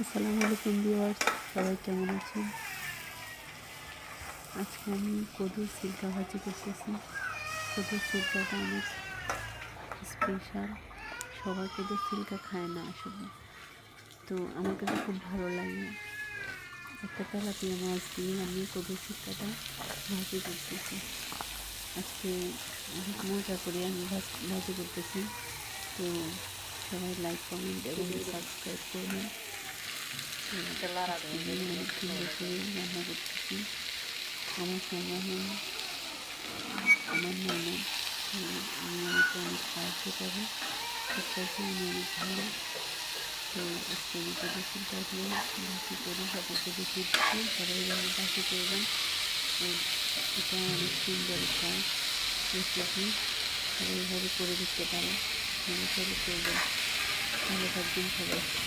আসসালামু আলাইকুম ভিউয়ার্স, সবাই কেমন আছেন? আজকে আমি কদুর সিল্কা ভাজি করতেছি। কদুর সিল্কাটা অনেক স্পেশাল সবাই কদুর সিল্কা খায় না আসলে। তো আমার কাছে খুব ভালো লাগে। একটা তেলাপিয়া মাছ দিয়ে আমি কদুর সিল্কাটা ভাজি করতেছি। আজকে অনেক মজা করে আমি ভাজ- ভাজি করতেছি। তো সবাই লাইক কমেন্ট এবং সাবস্ক্রাইব করবেন। রান্না করতেছি আমার সমাধান আমার নানা সাহায্য করে সবটাকে আমি অনেক ভালো তো আজকে আমি প্রদর্শন করলে বাকি করে সবাই অনেক সুন্দর করে দেখতে পারে সবাই করবেন ভালো থাকবেন সবাই